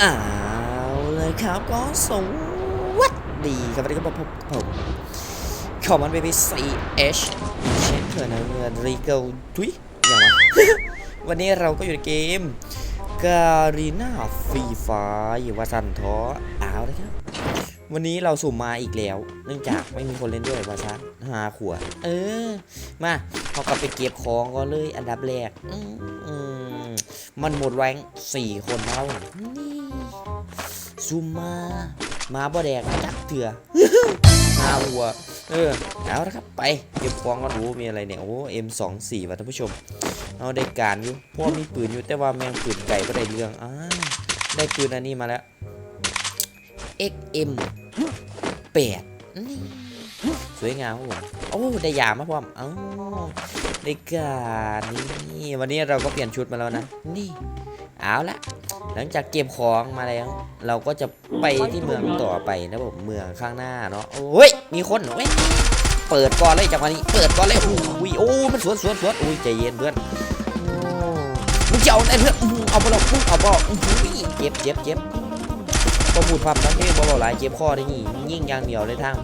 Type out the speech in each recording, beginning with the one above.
เอาเลยครับก็สวัสดีครับวันนี้ก็มาพบกับผมขอมันเบบี้ CH เช่นเคยนะเงินรีเกลทุยอย่างวะวันนี้เราก็อยู่ในเกมการีนาฟรีไฟอยู่ว่าสันท้อเอาเลยครับ วันนี้เราสุ่มมาอีกแล้ว เนื่องจากไม่มีคนเล่นด้วยว่าซะหาขวด เออ มาเขากลับไปเก็บของก็เลยอันดับแรก อืม มันหมดแรงสี่คนแล้วนี่ซุ่มมามาบ่แดกจักเถื่อหาหัวเออเอาละครับไปเก็บของก็รู้มีอะไรเนี่ยโอ้ M24 ว่ะท่านผู้ชมเอาได้การอยู่พว่ามีปืนอยู่แต่ว่าแมงปืนไก่ก็ได้เรื่องอ่าได้ปืนอันนี้มาแล้ว XM 8นี่สวยงามครับผมโอ้ได้ยามาพร้อมเอ้า ได้การนี่วันนี้เราก็เปลี่ยนชุดมาแล้วนะ นี่ เอาละหลังจากเก็บของมาแล้ว เราก็จะไปที่เมืองต่อไปนะผมเมืองข้างหน้าเนาะโอ้ยมีคนเหรอเว้ยเปิดก่อนเลยจังหวะนี้เปิดก่อนเลยโอ้ยโอ้มันสวนสวนสวนโอ้ยใจเย็นเพื่อนมึงจะเอาไอ้เพื่อนอื้อหือเอาไปหรอกเอาไปหรอกอื้อหือเจ็บเจ็บเจ็บก็พูดความทั้งที่บ่เบาหลายเจ็บคอได้นี่ยิ่งยางเดียวเลยทาง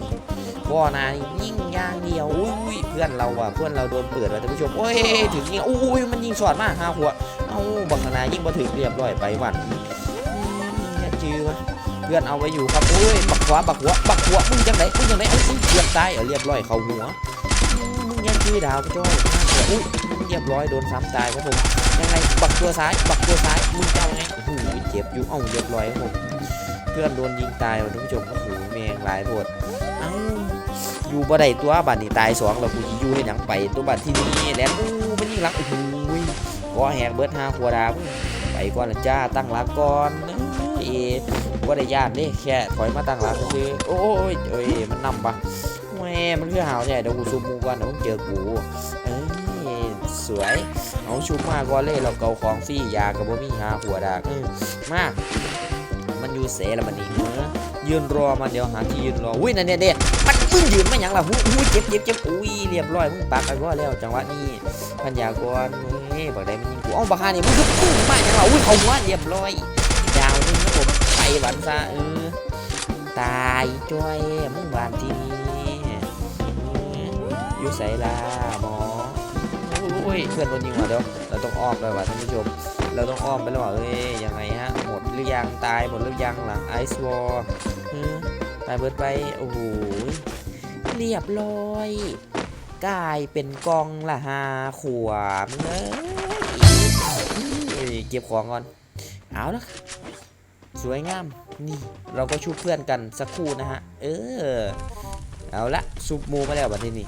บ่อนายิ่งย่างเดียวอุ้ยเพื่อนเราอะเพื่อนเราโดนเปิดว่ะท่านผู้ชมโอ้ยถึงยิงอุ้ยมันยิงสอดมากห้าหัวเอาบังคณายิ่งมาถึงเรียบร้อยไปวันเนี่ยจือวะเพื่อนเอาไว้อยู่ครับโอ้ยบักขวาบักหัวบักหัวมึงจังไหนมึงจังไหนเอามึงเกือบตายเอเรียบร้อยเขาหัวมึงยังจือดาวไปจ้อยอุ้ยเรียบร้อยโดนซ้ำตายครับผมยังไงบักตัวซ้ายบักตัวซ้ายมึงจะเอาไงโอ้โหเจ็บอยู่เอ้าเรียบร้อยครับผมเพื่อนโดนยิงตายท่านผู้ชมโอ้โหแมงหลายโพด เอาอยู่บ่ได้ตัวบัดนี่ตายสองแล้วกูสิอยู่ให้หนังไปตัวบัดที่นี่แล้วอู้มันยิ่งหลังโอ้โหก็แหกเบิดห้าขวดาไปก่อนละจ้าตั้งหลักก่อนเอ้ยว่าได้ญาติเด้แค่ถอยมาตั้งหลักก็คือโอ้ยเอ้ยมันนำปะแม่มันคือหาวใหญ่เดี๋ยวกูซูมมูก่อนเดี๋ยวมึงเจอกูเอ้ยสวยเอาชุบมาก่อนเลยเราเกาของฟรี่ยากับบ่มีหาหัวดากเออมามันอยู่เสแล้วมันนี่เอะ ยืนรอมันเดี๋ยวหาที่ยืนรออุ้ยนั่นเนี่ยเด็มันมึงยืนไม่ยังล่ะหูหูเจ็บเจ็บเจ็บอุ้ยเรียบร้อยมึงปากกันก็แล้วจังหวะนี้พันยากรเฮ้ยบอกได้มันยิงกูเอ้าบักฮานี่มึงคือปุ้งมาอย่างเราอุ้ยเขาหัวเรียบร้อยยาวนึงนะผมไปหวันซะเออตายจ้อยมึงบานที่นี่อยู่ใส่ลาหมอโอ้ยเพื่อนโดนยิงว่ะเดี๋ยวเราต้องอ้อมไปว่ะท่านผู้ชม เราต้องอ้อมไปแล้วว่ะเอ้ยยังไงฮะ หรือยังตายหมดหรือยังหลังไอซ์วอร์ตายเบิดไปโอ้โหเรียบร้อยกลายเป็นกองละหาขวามเลยเก็บของก่อนเอาละสวยงามนี่เราก็ชุบเพื่อนกันสักครู่นะฮะ เออ เอาละซุปมูมาแล้วบัดนี้นี่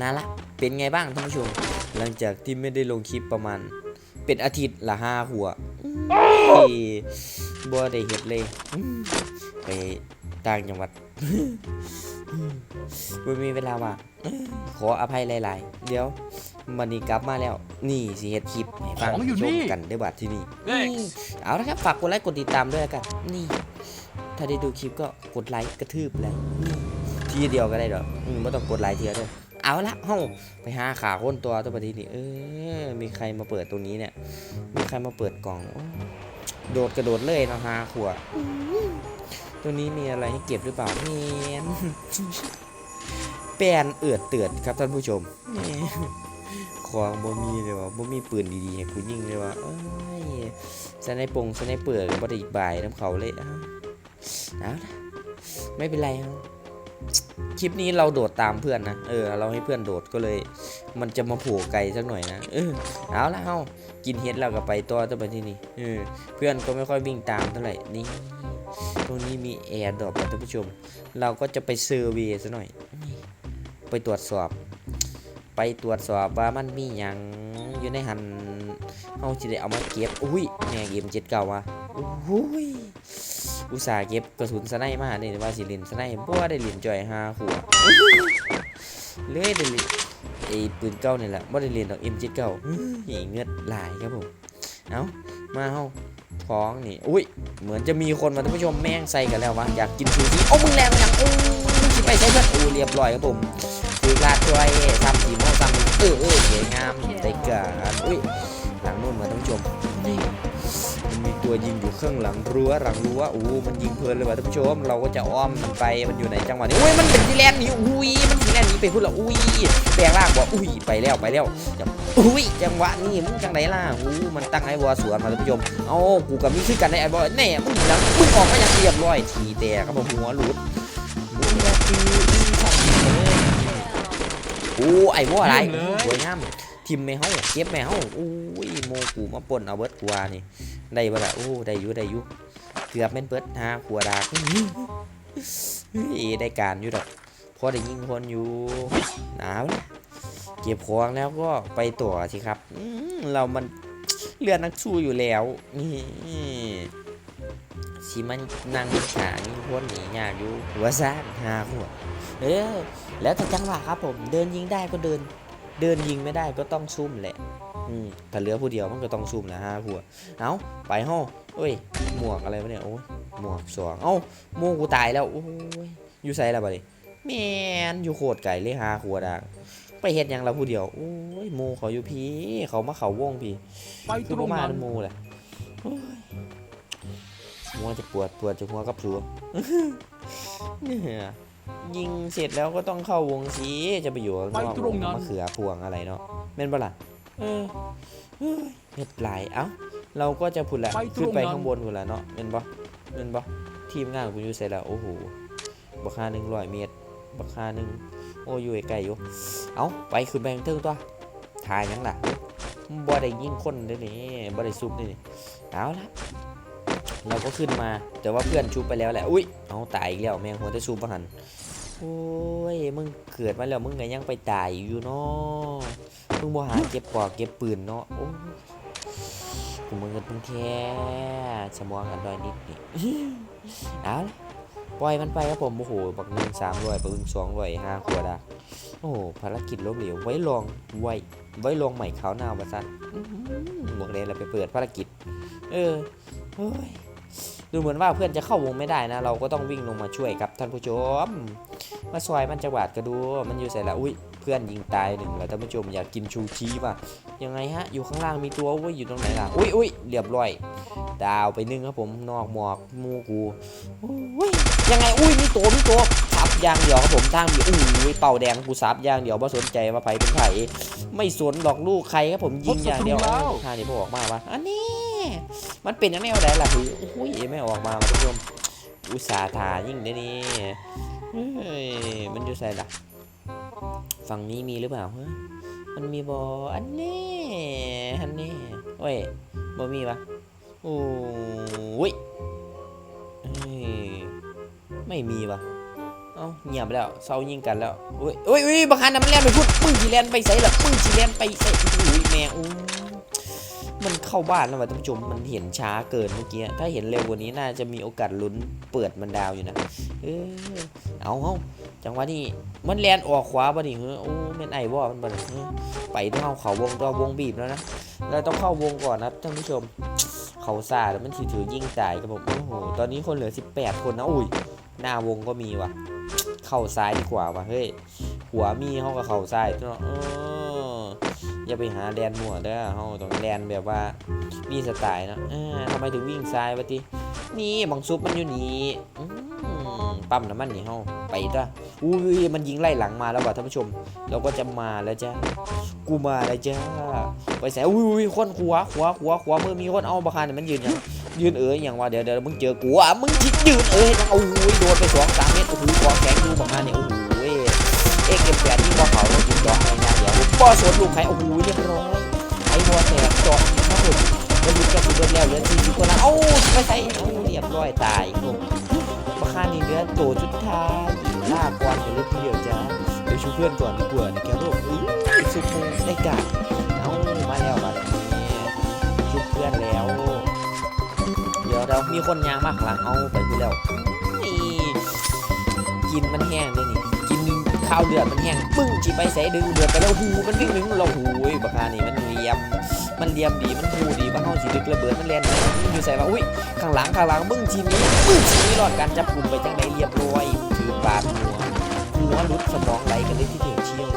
น่าละเป็นไงบ้างท่านผู้ชม หลังจากที่ไม่ได้ลงคลิปประมาณ เป็นอาทิตย์ละห้าหัว อุ้ยบ่ได้เห็ดเลยอืมไปต่างจังหวัดบ่มีเวลาว่างขออภัยหลาย ๆ เดี๋ยวมันนี้กลับมาแล้ว นี่สิเฮ็ดคลิปให้ฟังของอยู่ชนี่มกันได้บัดที่นี่ Thanks นี่ เอาละครับฝากกดไลค์กดติดตามด้วยละกัน นี่ ถ้าได้ดูคลิปก็กดไลค์กระทืบไลค์นี่ทีเดียวก็ได้ดอกอืมไม่ต้องกดไลค์ทีเดียวเด้อ เอาละเฮ้าไปหาขาค้นตัวตัวบัดนี้นี่เออ มีใครมาเปิดตรงนี้เนี่ย มีใครมาเปิดกล่อง โดดกระโดดเลยเนาะฮาขวดตัวนี้มีอะไรให้เก็บหรือเปล่าเมียนแปนเอือดเตือดครับท่านผู้ชมของบ่มีเลยว่ะบ่มีปืนดีๆให้กูยิงเลยว่ะเอ้ยสไนปงสไนเปิดก็บ่ได้อีกบ่ายน้ำเขาเลยอ้าวเอาละไม่เป็นไรครับ คลิปนี้เราโดดตามเพื่อนนะ เออ เราให้เพื่อนโดดก็เลย มันจะมาผล่ไกลสักหน่อยนะ เออ เอาละเฮากินเฮ็ดแล้วก็ไปต่อตัวไปที่นี่ เออ เพื่อนก็ไม่ค่อยวิ่งตามเท่าไหร่ นี่ ตรงนี้มีแอร์ดรอปครับท่านผู้ชม เราก็จะไปเซอร์วย์ซะหน่อย ไปตรวจสอบ ไปตรวจสอบว่ามันมีหยังอยู่ในหันเฮาสิได้เอามาเก็บ อุ้ยแม่เกมเจ็ดเก่าว่ะอุ้ย อุตส่าห์เก็บกระสุนสไนมาเนี่ยว่าสิล่นสไนบ่ได้ล่นจ่อยหาหัวเลยได้ล่นไอ้ปืนเก่านี่แหละบ่ได้ล่นดอก M79 นี่เงือดหลายครับผมเอ้ามาเฮาท้องนี่อุ้ยเหมือนจะมีคนมาท่านผู้ชมแม่งใส่กันแล้ววะอยากกินซูชิโอ้มึงแรงจังโอ้มึงสิไปใส่เพื่อนโอ้เรียบร้อยครับผมคือลาดช่วยทำทีมทำเออเออสวยงามได้การอุ้ยหลังนู่นมาท่านผู้ชมนี่ มันมีตัวยิงอยู่ข้างหลังรั้วหลังรั้วโอ้มันยิงเพลินเลยว่ะท่านผู้ชม เราก็จะอ้อมมันไปมันอยู่ไหนจังหวะนี้อุ้ยมันเป็นสีแลนหนีอุ้ยมันสีแลนหนีไปพูดและอุ้ยแปลงร่างบ่อุ้ยไปแล้วไปแล้วจังอุ้ยจังหวะนี้มึงจังไหนล่ะอู้มันตั้งไอ้บอสวนมาท่านผู้ชมเอ้ากูกับมีคือกันในไอ้บอแน่มึงหลังมึงออกมาอย่างเรียบร้อยทีแต่ครับผมหัวหลุดมึงอย่าคืออีสัตว์เลยโอ้ไอ้บออะไรสวยงาม ทิมแม่เฮาเก็บแม่เฮาอุ้ยโมกูมาปนเอาเบิดกูว่านี่ได้บ่ละโอ้ได้อยู่ได้อยู่เกือบแม่นเบิดหาขวดาเฮ้ยได้การอยู่ดอกพอได้ยิงคนอยู่หนาวนะเก็บของแล้วก็ไปต่อสิครับเรามันเลือดนักสู้อยู่แล้วนี่สิมันนั่งขายิงคนหนียากอยู่หัวซ่านหาขวดเออแล้วแต่จังหวะครับผมเดินยิงได้ก็เดิน เดินยิงไม่ได้ก็ต้องซุ่มแหละอืมถ้าเหลือผู้เดียวมันก็ต้องซุ่มนะฮะหัวเอาไปห้องเอ้ยหมวกอะไรวะเนี่ยโอ้ยหมวกสองเอ้าหมูกูตายแล้วโอ้ยอยู่ไซแล้วบัดนี้แมนอยู่โคตรไก่เลยฮาขัวดางไปเฮ็ดหยังเราผู้เดียวโอ้ยหมูเขาอยู่พี่เขามาเขาวงพี่ไปคืตอรบ่งมานั้นน้ำหมูแหละโอ้ยหัวจะปวดปวดจะหัวกับสัวเนี่ย ยิงเสร็จแล้วก็ต้องเข้าวงสีจะไปอยู่ข้างนอกวงมะเขือพวงอะไรเนาะแม่นปะล่ะเออเฮ้ยเฮ็ดหลายเอ้าเราก็จะพุ่นละขึ้นไปข้างบนพุ่นละเนาะแม่นบ่แม่นบ่ทีมงานกูอยู่เสร็จแล้วโอ้โหบักคาหนึ่งร้อยเมตรบักคาหนึ่งโอ้อยู่ไกลๆอยู่เอ้าไปขึ้นไปข้างเทิงตัวถ่ายหยังล่ะบ่ได้ยิงคนเด้นี่บ่ได้ซุบเด้นี่เอาละเราก็ขึ้นมาแต่ว่าเพื่อนชุบไปแล้วแหละอุ้ย เอาตายอีกแล้วแม่งหัวจะซุบบ่หันโอ้ยมึงเกิดมาแล้วมึงก็ยังไปตายอยู่เนาะมึงบ่หาเก็บปอกเก็บปืนเนาะโอ้ยกูมึงกันพึ่งแท้สมองกันดอยนิดนี่เอาละปล่อยมันไปครับผมโอ้โหบักหนึ่งสามร้อยบักหนึ่งสองร้อยห้าขวดอะโอ้โหภารกิจล้มเหลวไว้ลองไว้ไว้ลองใหม่ขาวหน้าบัสันหือบอกเลยเราไปเปิดภารกิจ เออเฮ้ย ดูเหมือนว่าเพื่อนจะเข้าวงไม่ได้นะ เราก็ต้องวิ่งลงมาช่วยครับท่านผู้ชม มาซอยมันจังหวัดก็ดู มันอยู่ใส่ละอุ้ย เพื่อนยิงตายหนึ่งแล้วท่านผู้ชมอยากกินชูชีป่ะยังไงฮะ อยู่ข้างล่างมีตัวอุ้ยอยู่ตรงไหนล่ะอุ้ยอุ้ยเรียบร้อย ดาวไปหนึ่งครับผมนอกหมอกหมูกูอุ้ยยังไงอุ้ยมีตัวมีตัวซับอยางเดียวครับผมทางมีอุ้ยเป่าแดงกูซับอยางเดียวไม่สนใจว่าไผเป็นไผไม่สนหรอกลูกใครครับผมยิงอย่างเดียวท่านี้พอออกมาปะอันนี้มันเป็นยังไงเอาได้ล่ะคืออุ้ยไม่ออกมาท่านผู้ชมอุตส่าห์ทายิ่งได้นี่เฮ้ยมันอยู่ใส่ละ ฝั่งนี้มีหรือเปล่าเฮ้ยมันมีบออันนี้อันนี้โอ้ยบอมีปะโอ้ยเฮ้ยไม่มีปะเอ้าเงียบแล้วเศร้ายิงกันแล้วโอ้ยโอ้ยโอ้ยบังคันนะมันแล่นไปพูดมึงจีแลนไปใส่หรอมึงจีแลนไปใส่โอ้ยแม่อู้มันเข้าบ้านแล้วว่ะท่านผู้ชมมันเห็นช้าเกินเมื่อกี้ถ้าเห็นเร็วกว่านี้น่าจะมีโอกาสลุ้นเปิดมันดาวอยู่นะเออเอาเอา จังหวะนี้มันแลนออกขวาบ่นี่เฮ้อโอ้แม่นไอ้บ่มันบ่นี่ไปต้องเอาเขาวงตัววงบีบแล้วนะเราต้องเข้าวงก่อนนะท่านผู้ชม เขาซาแล้วมันถือถือยิงจ่ายกับผมโอ้โหตอนนี้คนเหลือ 18 คนนะอุ้ยหน้าวงก็มีว่ะ เข้าซ้ายดีกว่าว่ะเฮ้ยหัวมีเขากับเข่าซ้ายเนาะเอออย่าไปหาแดนมั่วเด้อเฮาต้องแดนแบบว่ามีสไตล์นะทำไมถึงวิ่งซ้ายวะตินี่บังซุปมันอยู่นี่ ปั๊มน้ำมันนี่เฮาไปจ้ะอุ้ยมันยิงไล่หลังมาแล้วว่ะท่านผู้ชม เราก็จะมาแล้วจ้ากูมาแล้วจ้าไปใส่อุ้ยอุ้ยคนขวาขวาขวาขวามือมีคนเอาบาคานเนี่ยมันยืนยังยืนเอ๋ยอย่างว่าเดี๋ยวเดี๋ยวมึงเจอกูอะมึงคิดยืนเอ๋ยยังโอ้ยโดนไปสองสามเมตรโอ้โหคอแข็งดูบาคานเนี่ยโอ้โหเอ็กเอ็มแปดยิงบอเขาแล้วยิงดอกในงานเดี๋ยวบอสวนลูกใครโอ้โหเรียบร้อยไอ้บอแตกจอดครับผมแล้วยุดแกสุดแล้วเหลือสี่สิบคนนะเอ้าไปใส่เอ้เรียบร้อยตายผมบา คานนี่เหลือตัวจุดท้ายลากกวนไปเลยทีเดียวจ้าเดี๋ยวชูเพื่อนก่อนดีกว่านะครับผมอุ้ยสุดโมงได้การเอามาแล้วบัดนี้ชุบเพื่อนแล้ว เดี๋ยวเรามีคนยางมากหลังเอาไปพูแล้วนี่กินมันแห้งเลยนี่กินข้าวเดือดมันแห้งปึ้งจีไปใส่ดึงเดือดไปแล้วหูมันวิ่งหนึ่งเราหูยบักานี่มันเลียม มันเลียมดีมันหูดีว่าเฮาสิดึกระเบิดมันเล่นอยู่ใส่ว่าอุ้ยข้างหลังข้างหลังมึงทีนี้มึงทีนี้รอดการจับกลุ่มไปจังไดเรียบร้อยถือบาดหัวหัวรุดสมองไหลกันเลยที่เดียวเชี่ยว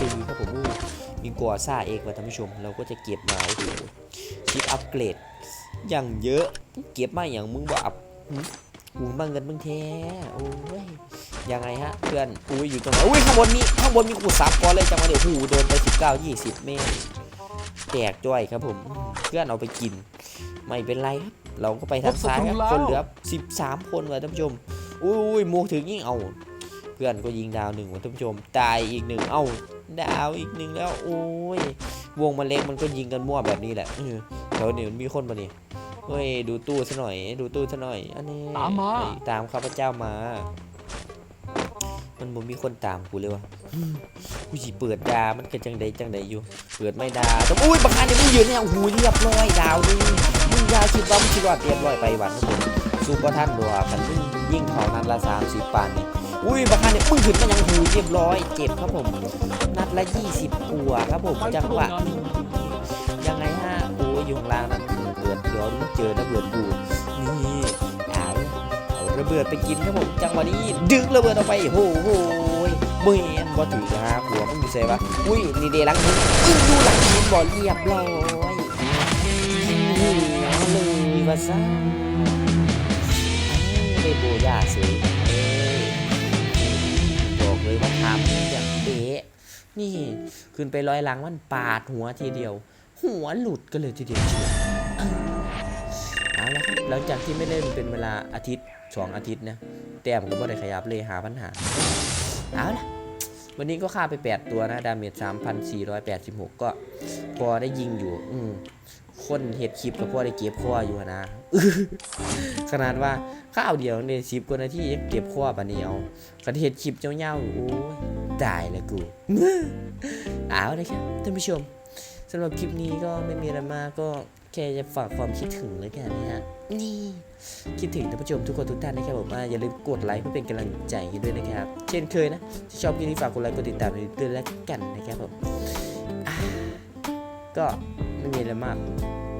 ปีครับผมอู้มีกัวซ่าเอกว่ะท่านผู้ชม เราก็จะเก็บมาโอ้โหชิปอัปเกรดอย่างเยอะเก็บมาอย่างมึงบอกหูมาเงินมึงแท้โอ้ยยังไงฮะเพื่อนอุ้ยอยู่ตรงไหนอุ้ยข้างบนมีข้างบนมีกูซับก่อนเลยจังหวะเดี๋ยวหูโดนไป19 20 เมตร แตกจ้อยครับผมเพื่อนเอาไปกิน ไม่เป็นไรครับ เราก็ไปทางซ้ายครับคนเหลือ 13 คนว่ะท่านผู้ชมอุ้ยหมูถึงยิงเอาเพื่อนก็ยิงดาวหนึ่งว่ะท่านผู้ชมตายอีกหนึ่งเอ้าดาวอีกหนึ่งแล้วโอ้ยวงมันเล็กมันก็ยิงกันมั่วแบบนี้แหละเออแถวนี้มันมีคนปะเนี่ยเฮ้ยดูตู้ซะหน่อย ดูตู้ซะหน่อย อันนี้ตามมาเฮ้ยตามข้าพเจ้ามา มันบ่มีคนตามกูเลยวะกูสิเปิดดา มันก็จังใดจังใดอยู่ เปิดไม่ดาแต่อุ้ยบางอันเนี่ยมึงยืนเนี่ยโอ้โหเรียบร้อยดาวนี่มึงยาคิดว่ามึงคิดว่าเรียบร้อยไปวันนะผมสู้บ่ท่านดัวกันมึงยิ่งเท่านั้นละสามสิบปานนี่อุ้ยบางอันเนี่ยมึงขึ้นมายังหูเรียบร้อยเจ็บครับผม นัดละยี่สิบกัวครับผมจังหวะยังไงฮะโอ้ยยงล่างนั่นเปิดเดี๋ยวมึงเจอระเบิดกูนี่ ระเบิดไปกินครับผมจังหวะนี้ดึงระเบิดออกไปโอ้โหเบียนบอถือฮะหัวมึงอยู่เซวะอุ้ยนี่เดลังมึงอึ้งดูหลังมึงบอเรียบร้อยยิงหัวเลยว่าซ่าได้โบย่าเสยเอ้ยบอกเลยว่าทำอย่างเป๊ะนี่ขึ้นไปร้อยหลังมันปาดหัวทีเดียว หัวหลุดก็เลยทีเดียวเชียวเอาละครับหลังจากที่ไม่เล่นเป็นเวลาอาทิตย์ สองอาทิตย์นะแต้มก็ไม่ได้ขยับเลยหาปัญหาเอาละวันนี้ก็ฆ่าไป 8 ตัวนะ ดาเมจ3,486 ก็พอได้ยิงอยู่ อืมคนเห็ดคลิปก็พอได้เก็บข้ออยู่นะขนาดว่าข้าวเดียวในสิบกว่านาทียังเก็บข้อปะเนียวกันเห็ดคลิปเจ้าเย่าโอ้ยตายแล้วกูเอาเลยครับท่านผู้ชมสำหรับคลิปนี้ก็ไม่มีอะไรมากก็ แค่จะฝากความคิดถึงแล้วกันนะฮะนี่คิดถึงท่านผู้ชมทุกคนทุกท่านนะครับผมอ่าอย่าลืมกดไลค์เพื่อเป็นกำลังใจให้ด้วยนะครับ เช่นเคยนะถ้าชอบคลิปนี้ฝากกดไลค์กดติดตามให้ด้วยแล้วกันนะครับผมอ่าก็ไม่มีอะไรมาก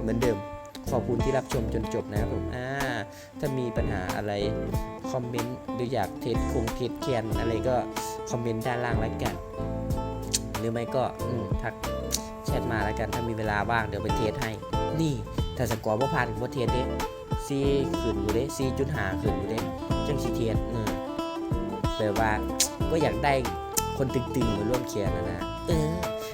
เหมือนเดิม ขอบคุณที่รับชมจนจบนะครับผมอ่าถ้ามีปัญหาอะไรคอมเมนต์หรืออยากเทสคงเทสแคนอะไรก็คอมเมนต์ด้านล่างแล้วกัน หรือไม่ก็อืมทักแชทมาแล้วกันถ้ามีเวลาว่างเดี๋ยวไปเทสให้ นี่ถ้าสกอร์บ่ผ่านก็เทียนเด้ซีขึ้นอยู่เด้ซีจุดหาขึ้นอยู่เด้จังสิเทียนเออแปลว่าก็อยากได้คนตึงๆมาร่วมเคลียนนะนะเออ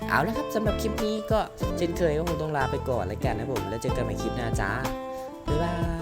เอาละครับสำหรับคลิปนี้ก็เช่นเคยก็คงต้องลาไปก่อนแล้วกันนะผม แล้วเจอกันใหม่คลิปหน้าจ้าบ๊ายบาย